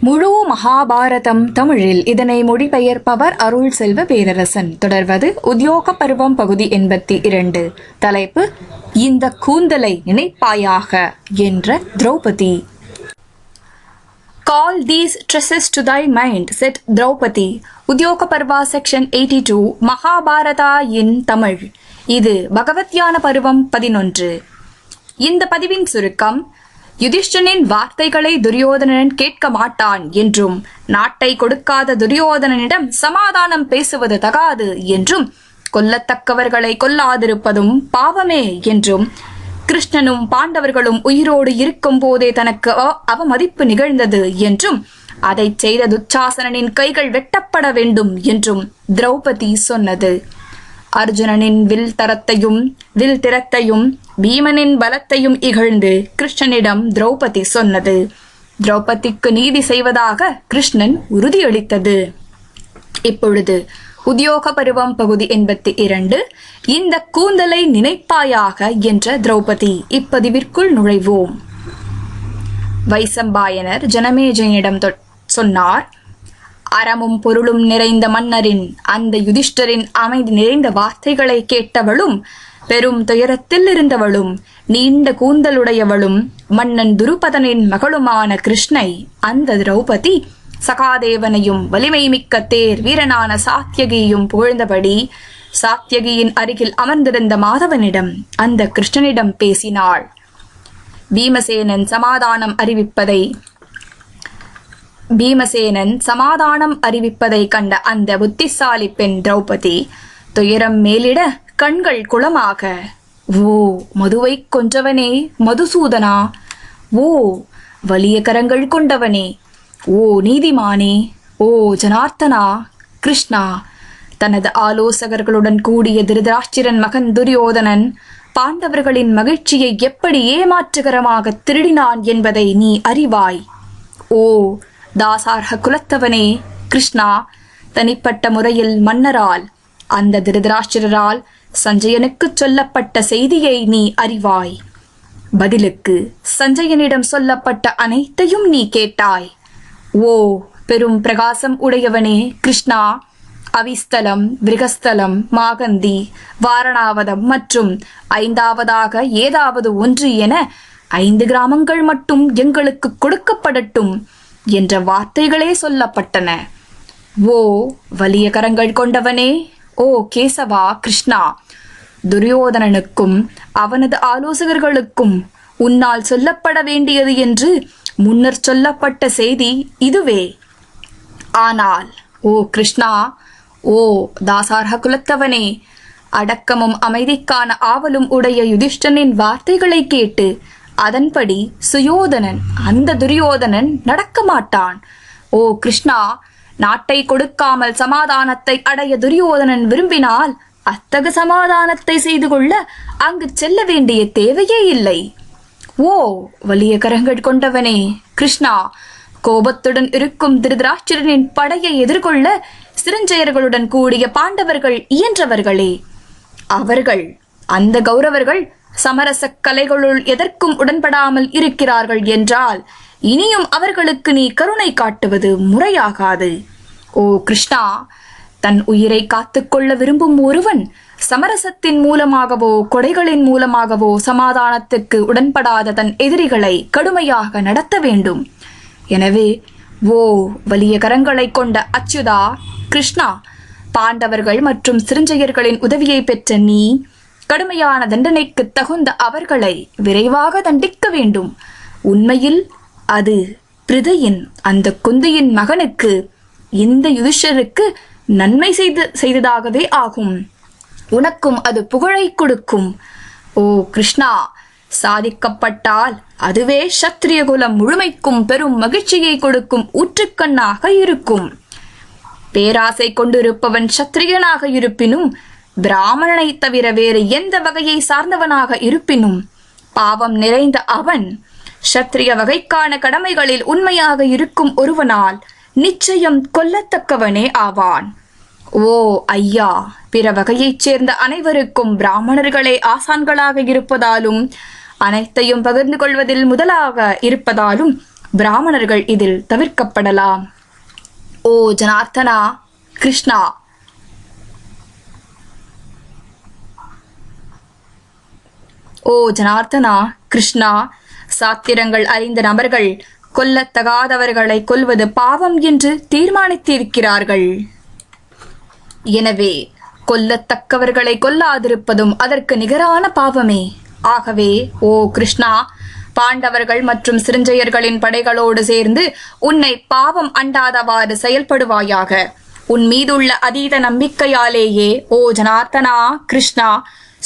முழு மகாபாரதம் தமிழில். இதனை மொழிபெயர்ப்பவர் அருள் செல்வ பேரரசன். தொடர்வது உத்தியோக பருவம் பகுதி எண்பத்தி இரண்டு. தலைப்பு இந்த கூந்தலை நினைப்பாயாக என்ற Draupadi. Call these tresses to thy mind set Draupadi. Udyoga Parva section eighty two Mahabharata in Tamil. இது பகவத்யான பருவம் பதினொன்று. இந்த பதிவின் சுருக்கம் யுதிஷ்டனின் வார்த்தைகளை துரியோதனன் கேட்க மாட்டான் என்றும் நாட்டை கொடுக்காத துரியோதனனிடம் சமாதானம் பேசுவது தகாது என்றும் கொல்லத்தக்கவர்களை கொல்லாதிருப்பதும் பாவமே என்றும் கிருஷ்ணனும் பாண்டவர்களும் உயிரோடு இருக்கும் போதே தனக்கு அ- அவமதிப்பு நிகழ்ந்தது என்றும் அதை செய்த துச்சாசனனின் கைகள் வெட்டப்பட வேண்டும் என்றும் திரௌபதி சொன்னது. அர்ஜுனனின் வில் தரத்தையும் வில் திறத்தையும் பீமனின் பலத்தையும் இகழ்ந்து கிருஷ்ணனிடம் திரௌபதி சொன்னது. திரௌபதிக்கு நீதி செய்வதாக கிருஷ்ணன் உறுதியளித்தது. இப்பொழுது உத்தியோக பருவம் பகுதி எண்பத்தி இரண்டு. இந்த கூந்தலை நினைப்பாயாக என்ற திரௌபதி இப்பதிவிற்குள் நுழைவோம். வைசம்பாயனர் ஜனமேஜயனிடம் சொன்னார் அறமும் பொருளும் நிறைந்த மன்னரின் அந்த யுதிஷ்டரின் அமைதி நிறைந்த வார்த்தைகளை கேட்டவளும் பெரும் துயரத்தில் இருந்தவளும் நீண்ட கூந்தலுடையவளும் மன்னன் துருபதனின் மகளுமான கிருஷ்ணை அந்த திரௌபதி சகாதேவனையும் வலிமை மிக்க தேர் வீரனான சாத்தியகியும் புகழ்ந்தபடி சாத்தியகியின் அருகில் அமர்ந்திருந்த மாதவனிடம் அந்த கிருஷ்ணனிடம் பேசினாள். பீமசேனன் சமாதானம் அறிவிப்பதை பீமசேனன் சமாதானம் அறிவிப்பதை கண்ட அந்த புத்திசாலி பெண் திரௌபதி துயரம் மேலிட கண்கள் குளமாக ஓ மதுவை கொன்றவனே மதுசூதனா? ஓ வலிய கரங்கள் கொண்டவனே? ஓ நீதிமானே? ஓ ஜனார்த்தனா? கிருஷ்ணா? தனது ஆலோசகர்களுடன் கூடிய திருதராஷ்டிரன் மகன் துரியோதனன் பாண்டவர்களின் மகிழ்ச்சியை எப்படி ஏமாற்றுகரமாக திருடினான் என்பதை நீ அறிவாய். ஓ தாசார்க குலத்தவனே கிருஷ்ணா தனிப்பட்ட முறையில் மன்னரால் அந்த திருதராஷ்டிரரால் சஞ்சயனுக்குச் சொல்லப்பட்ட செய்தியை நீ அறிவாய். பதிலுக்கு சஞ்சயனிடம் சொல்லப்பட்ட அனைத்தையும் நீ கேட்டாய். ஓ பெரும் பிரகாசம் உடையவனே கிருஷ்ணா! அவிஸ்தலம் விருகஸ்தலம் மாகந்தி வாரணாவதம் மற்றும் ஐந்தாவதாக ஏதாவது ஒன்று என ஐந்து கிராமங்கள் மட்டும் எங்களுக்கு கொடுக்கப்படட்டும். என்ற வார்த்தைகளே சொல்லப்பட்டன. ஓ வலிய கரங்கள் கொண்டவனே! ஓ கேசவா கிருஷ்ணா! துரியோதனனுக்கும் அவனது ஆலோசகர்களுக்கும் உன்னால் சொல்லப்பட வேண்டியது என்று முன்னர் சொல்லப்பட்ட செய்தி இதுவே. ஆனால் ஓ கிருஷ்ணா! ஓ தாசார்ஹ குலத்தவனே! அடக்கமும் அமைதிக்கான ஆவலும் உடைய யுதிஷ்டனின் வார்த்தைகளை கேட்டு அதன்படி சுயோதனன் அந்த துரியோதனன் நடக்க மாட்டான் ஓ கிருஷ்ணா நாட்டை கொடுக்காமல் சமாதானத்தை அடைய துரியோதனன் விரும்பினால் அத்தகு சமாதானத்தை செய்து கொள்ள அங்கு செல்ல வேண்டிய தேவையே இல்லை. ஓ வலிய கரங்கள் கொண்டவனே கிருஷ்ணா கோபத்துடன் இருக்கும் திருதராஷ்டிரனின் படையை எதிர்கொள்ள சிறஞ்செயர்களுடன் கூடிய பாண்டவர்கள் இயன்றவர்களே. அவர்கள் அந்த கௌரவர்கள் சமரச கலைகளுள் எதற்கும் உடன்படாமல் இருக்கிறார்கள் என்றால் இனியும் அவர்களுக்கு நீ கருணை காட்டுவது முறையாகாது. ஓ கிருஷ்ணா தன் உயிரை காத்துக்கொள்ள விரும்பும் ஒருவன் சமரசத்தின் மூலமாகவோ கொடைகளின் மூலமாகவோ சமாதானத்துக்கு உடன்படாத தன் எதிரிகளை கடுமையாக நடத்த வேண்டும். எனவே ஓ வலிய கரங்களை கொண்ட அச்சுதா கிருஷ்ணா பாண்டவர்கள் மற்றும் சிருஞ்சயர்களின் உதவியை பெற்ற நீ கடுமையான தண்டனைக்கு தகுந்த அவர்களை விரைவாக தண்டிக்க வேண்டும். உண்மையில் அது பிரிதையின் அந்த குந்தியின் மகனுக்கு இந்த யுதிஷ்டருக்கு நன்மை செய்து செய்ததாகவே ஆகும். உனக்கும் அது புகழை கொடுக்கும். ஓ கிருஷ்ணா சாதிக்கப்பட்டால் அதுவே சத்திரிய குலம் முழுமைக்கும் பெரும் மகிழ்ச்சியை கொடுக்கும் ஊற்றுக்கண்ணாக இருக்கும். பேராசை கொண்டிருப்பவன் சத்திரியனாக இருப்பினும் பிராமணனை தவிர வேறு எந்த வகையை சார்ந்தவனாக இருப்பினும் பாவம் நிறைந்த அவன் சத்திரிய வகைக்கான கடமைகளில் உண்மையாக இருக்கும் ஒருவனால் நிச்சயம் கொல்லத்தக்கவனே ஆவான். ஓ ஐயா பிற வகையைச் சேர்ந்த அனைவருக்கும் பிராமணர்களே ஆசான்களாக இருப்பதாலும் அனைத்தையும் பகிர்ந்து கொள்வதில் முதலாக இருப்பதாலும் பிராமணர்கள் இதில் தவிர்க்கப்படலாம். ஓ ஜனார்த்தனா கிருஷ்ணா ஓ ஜனார்த்தனா கிருஷ்ணா சாத்திரங்கள் அறிந்த நபர்கள் கொல்லத்தகாதவர்களை கொல்வது பாவம் என்று தீர்மானித்திருக்கிறார்கள். எனவே கொல்லத்தக்கவர்களை கொல்லாதிருப்பதும் அதற்கு நிகரான பாவமே. ஆகவே ஓ கிருஷ்ணா பாண்டவர்கள் மற்றும் சிருஞ்சயர்களின் படைகளோடு சேர்ந்து உன்னை பாவம் அண்டாதவாறு செயல்படுவாயாக. உன் மீதுள்ள அதீத நம்பிக்கையாலேயே ஓ ஜனார்த்தனா கிருஷ்ணா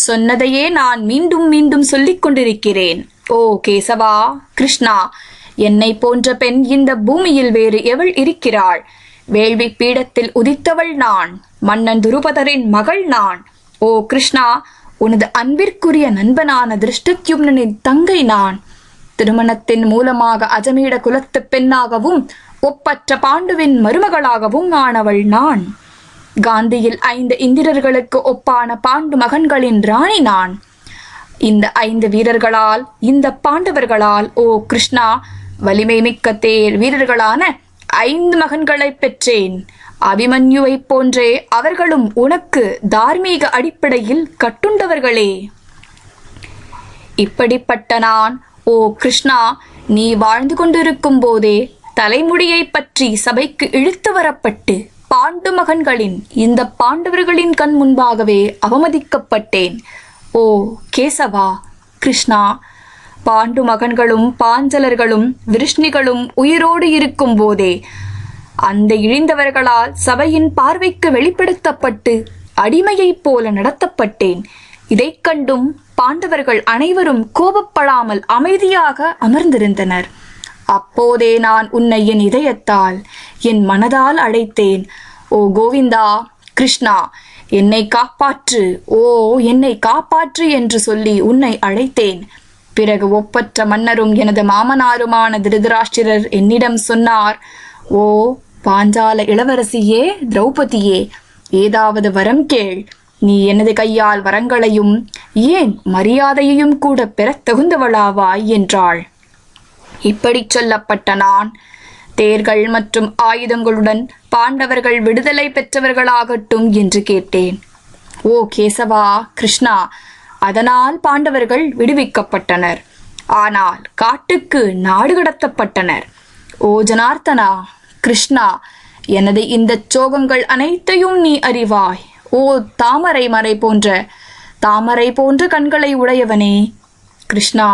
சொன்னதையே நான் மீண்டும் மீண்டும் சொல்லிக் கொண்டிருக்கிறேன். ஓ கேசவா கிருஷ்ணா என்னை போன்ற பெண் இந்த பூமியில் வேறு எவள் இருக்கிறாள்? வேள்வி பீடத்தில் உதித்தவள் நான் மன்னன் துருபதரின் மகள் நான். ஓ கிருஷ்ணா உனது அன்பிற்குரிய நண்பனான திருஷ்டத்யும்னனின் தங்கை நான். திருமணத்தின் மூலமாக அஜமீட குலத்து பெண்ணாகவும் ஒப்பற்ற பாண்டுவின் மருமகளாகவும் ஆனவள் நான். காந்தியில் ஐந்து இந்திரர்களுக்கு ஒப்பான பாண்டு மகன்களின் ராணி நான். இந்த ஐந்து வீரர்களால் இந்த பாண்டவர்களால் ஓ கிருஷ்ணா வலிமை மிக்க தேர் வீரர்களான ஐந்து மகன்களை பெற்றேன். அபிமன்யுவைப் போன்றே அவர்களும் உனக்கு தார்மீக அடிப்படையில் கட்டுண்டவர்களே. இப்படிப்பட்ட நான் ஓ கிருஷ்ணா நீ வாழ்ந்து கொண்டிருக்கும் போதே தலைமுடியை பற்றி சபைக்கு இழுத்து வரப்பட்டு பாண்டு மகன்களின் இந்த பாண்டவர்களின் கண் முன்பாகவே அவமதிக்கப்பட்டேன். ஓ கேசவா கிருஷ்ணா பாண்டு மகன்களும் பாஞ்சலர்களும் விருஷ்ணிகளும் உயிரோடு இருக்கும் போதே அந்த இழிந்தவர்களால் சபையின் பார்வைக்கு வெளிப்படுத்தப்பட்டு அடிமையைப் போல நடத்தப்பட்டேன். இதைக் கண்டும் பாண்டவர்கள் அனைவரும் கோபப்படாமல் அமைதியாக அமர்ந்திருந்தனர். அப்போதே நான் உன்னை என் இதயத்தால் என் மனதால் அழைத்தேன் ஓ கோவிந்தா கிருஷ்ணா என்னை காப்பாற்று. ஓ என்னை காப்பாற்று என்று சொல்லி உன்னை அழைத்தேன். பிறகு ஒப்பற்ற மன்னரும் எனது மாமனாருமான திருதராஷ்டிரர் என்னிடம் சொன்னார் ஓ பாஞ்சால இளவரசியே திரௌபதியே ஏதாவது வரம் கேள். நீ எனது கையால் வரங்களையும் ஏன் மரியாதையையும் கூட பெறத் தகுந்தவளாவாய் என்றாள். இப்படிச் சொல்லப்பட்ட நான் தேர்கள் மற்றும் ஆயுதங்களுடன் பாண்டவர்கள் விடுதலை பெற்றவர்களாகட்டும் என்று கேட்டேன். ஓ கேசவா கிருஷ்ணா அதனால் பாண்டவர்கள் விடுவிக்கப்பட்டனர். ஆனால் காட்டுக்கு நாடு கடத்தப்பட்டனர். ஓ ஜனார்த்தனா கிருஷ்ணா எனது இந்த சோகங்கள் அனைத்தையும் நீ அறிவாய். ஓ தாமரை மறை போன்ற தாமரை போன்ற கண்களை உடையவனே. கிருஷ்ணா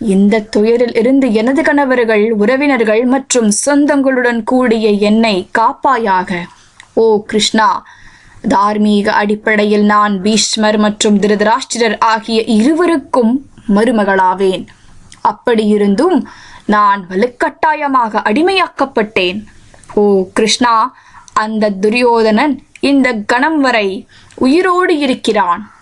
இந்த துயரில் இருந்து எனது கணவர்கள் உறவினர்கள் மற்றும் சொந்தங்களுடன் கூடிய என்னை காப்பாயாக. ஓ கிருஷ்ணா தார்மீக அடிப்படையில் நான் பீஷ்மர் மற்றும் திருதராஷ்டிரர் ஆகிய இருவருக்கும் மருமகளாவேன். அப்படியிருந்தும் நான் வலுக்கட்டாயமாக அடிமையாக்கப்பட்டேன். ஓ கிருஷ்ணா அந்த துரியோதனன் இந்த கணம் வரை உயிரோடு இருக்கிறான்.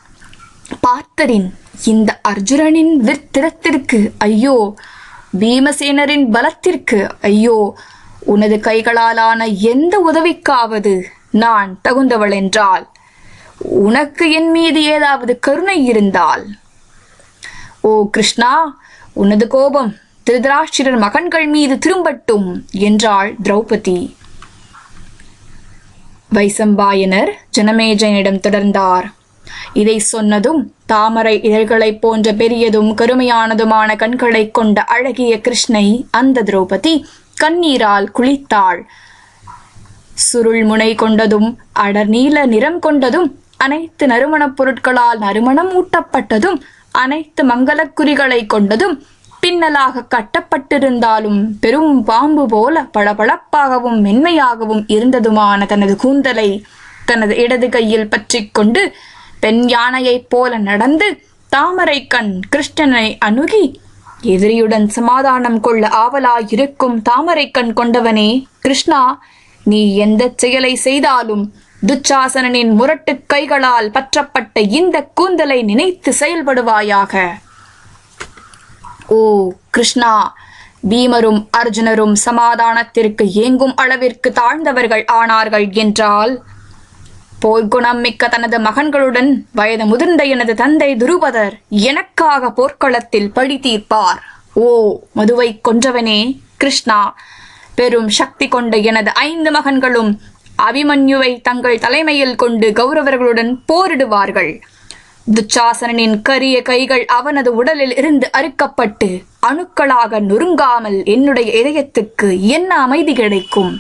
பார்த்தரின் இந்த அர்ஜுனனின் விற்த்திரத்திற்கு ஐயோ பீமசேனரின் பலத்திற்கு ஐயோ உனது கைகளாலான எந்த உதவிக்காவது நான் தகுந்தவள் என்றால் உனக்கு என் மீது ஏதாவது கருணை இருந்தால். ஓ கிருஷ்ணா உனது கோபம் திருதராஷ்டிரர் மகன்கள் மீது திரும்பட்டும் என்றாள் திரௌபதி. வைசம்பாயனர் ஜனமேஜனிடம் தொடர்ந்தார். இதை சொன்னதும் தாமரை இதழ்களைப் போன்ற பெரியதும் கருமையானதுமான கண்களை கொண்ட அழகிய கிருஷ்ணை அந்த திரௌபதி கண்ணீரால் குளித்தாள். சுருள் முனை கொண்டதும் அடர் நீல நிறம் கொண்டதும் அனைத்து நறுமணப் பொருட்களால் நறுமணம் ஊட்டப்பட்டதும் அனைத்து மங்களக்குறிகளை கொண்டதும் பின்னலாக கட்டப்பட்டிருந்தாலும் பெரும் பாம்பு போல பளபளப்பாகவும் மென்மையாகவும் இருந்ததுமான தனது கூந்தலை தனது இடது கையில் பற்றி கொண்டு பெண் யானையைப் போல நடந்து தாமரை கண் கிருஷ்ணனை அணுகி எதிரியுடன் சமாதானம் கொள்ள ஆவலாயிருக்கும் தாமரை கண் கொண்டவனே கிருஷ்ணா நீ எந்த செயலை செய்தாலும் துச்சாசனனின் முரட்டுக் கைகளால் பற்றப்பட்ட இந்த கூந்தலை நினைத்து செயல்படுவாயாக. ஓ கிருஷ்ணா பீமரும் அர்ஜுனரும் சமாதானத்திற்கு ஏங்கும் அளவிற்கு தாழ்ந்தவர்கள் ஆனார்கள் என்றால் போர்க்குணம் மிக்க தனது மகன்களுடன் வயது முதிர்ந்த எனது தந்தை துருபதர் எனக்காக போர்க்களத்தில் பழி தீர்ப்பார். ஓ மதுவை கொன்றவனே கிருஷ்ணா. பெரும் சக்தி கொண்ட எனது ஐந்து மகன்களும் அபிமன்யுவை தங்கள் தலைமையில் கொண்டு கௌரவர்களுடன் போரிடுவார்கள். துச்சாசனனின் கரிய கைகள் அவனது உடலில் இருந்து அறுக்கப்பட்டு அணுக்களாக நொறுங்காமல் என்னுடைய இதயத்துக்கு என்ன அமைதி கிடைக்கும்?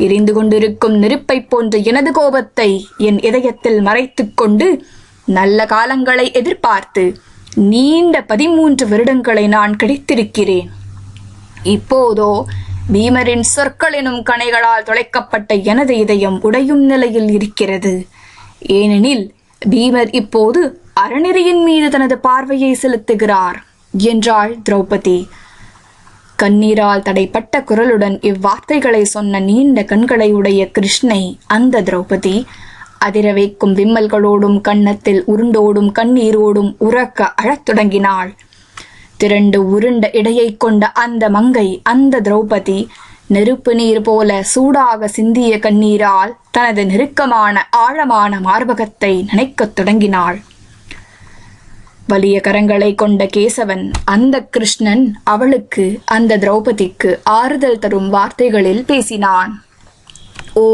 எரிந்து கொண்டிருக்கும் நெருப்பைப் போன்ற எனது கோபத்தை என் இதயத்தில் மறைத்துக் கொண்டு நல்ல காலங்களை எதிர்பார்த்து நீண்ட பதிமூன்று வருடங்களை நான் கிடைத்திருக்கிறேன். இப்போதோ பீமரின் சொற்கள் எனும் கணைகளால் தொலைக்கப்பட்ட எனது இதயம் உடையும் நிலையில் இருக்கிறது. ஏனெனில் பீமர் இப்போது அறநெறியின் மீது தனது பார்வையை செலுத்துகிறார் என்றாள் திரௌபதி. கண்ணீரால் தடைப்பட்ட குரலுடன் இவ்வார்த்தைகளை சொன்ன நீண்ட கண்களை உடைய கிருஷ்ணை அந்த திரௌபதி அதிர வைக்கும் விம்மல்களோடும் கன்னத்தில் உருண்டோடும் கண்ணீரோடும் உறக்க அழத் தொடங்கினாள். திரண்டு உருண்ட இடையைக் கொண்ட அந்த மங்கை அந்த திரௌபதி நெருப்பு நீர் போல சூடாக சிந்திய கண்ணீரால் தனது நெருக்கமான ஆழமான மார்பகத்தை நினைக்கத் தொடங்கினாள். வலிய கரங்களை கொண்ட கேசவன் அந்த கிருஷ்ணன் அவளுக்கு அந்த திரௌபதிக்கு ஆறுதல் தரும் வார்த்தைகளில் பேசினான். ஓ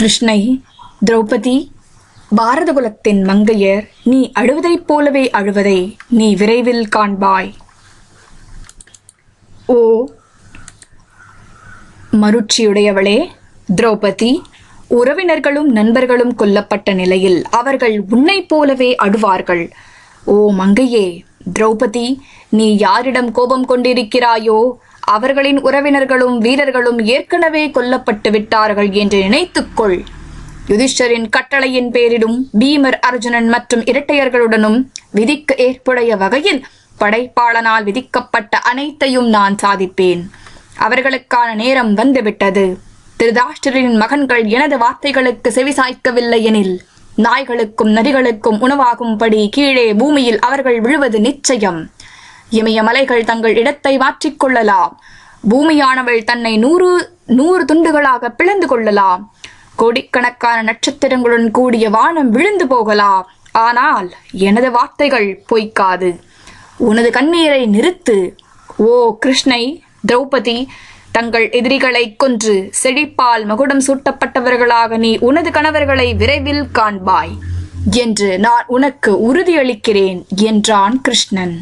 கிருஷ்ணை திரௌபதி பாரதகுலத்தின் மங்கையர் நீ அழுவதைப் போலவே அழுவதை நீ விரைவில் காண்பாய். ஓ மருட்சியுடையவளே திரௌபதி உறவினர்களும் நண்பர்களும் கொல்லப்பட்ட நிலையில் அவர்கள் உன்னைப் போலவே அழுவார்கள். ஓ மங்கையே திரௌபதி நீ யாரிடம் கோபம் கொண்டிருக்கிறாயோ அவர்களின் உறவினர்களும் வீரர்களும் ஏற்கனவே கொல்லப்பட்டு விட்டார்கள் என்று நினைத்துக்கொள். யுதிஷ்டரின் கட்டளையின் பேரிலும் பீமர் அர்ஜுனன் மற்றும் இரட்டையர்களுடனும் விதிக்கு ஏற்புடைய வகையில் படைப்பாளனால் விதிக்கப்பட்ட அனைத்தையும் நான் சாதிப்பேன். அவர்களுக்கான நேரம் வந்துவிட்டது. திருதாஷ்டரின் மகன்கள் எனது வார்த்தைகளுக்கு செவிசாய்க்கவில்லை எனில் நாய்களுக்கும் நரிகளுக்கும் உணவாகும்படி கீழே பூமியில் அவர்கள் விழுவது நிச்சயம். இமயமலைகள் தங்கள் இடத்தை மாற்றிக்கொள்ளலாம் பூமியானவள் தன்னை நூறு நூறு துண்டுகளாக பிளந்து கொள்ளலாம். கோடிக்கணக்கான நட்சத்திரங்களுடன் கூடிய வானம் விழுந்து போகலாம். ஆனால் எனது வார்த்தைகள் பொய்க்காது. உனது கண்ணீரை நிறுத்து. ஓ கிருஷ்ணை திரௌபதி தங்கள் எதிரிகளை கொன்று செழிப்பால் மகுடம் சூட்டப்பட்டவர்களாக நீ உனது கணவர்களை விரைவில் காண்பாய் என்று நான் உனக்கு உறுதியளிக்கிறேன் என்றான் கிருஷ்ணன்.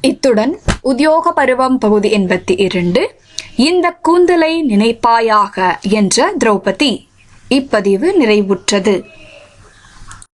இத்துடன் உத்தியோக பருவம் பகுதி எண்பத்தி இரண்டு இந்த கூந்தலை நினைப்பாயாக என்ற திரௌபதி இப்பதிவு நிறைவுற்றது.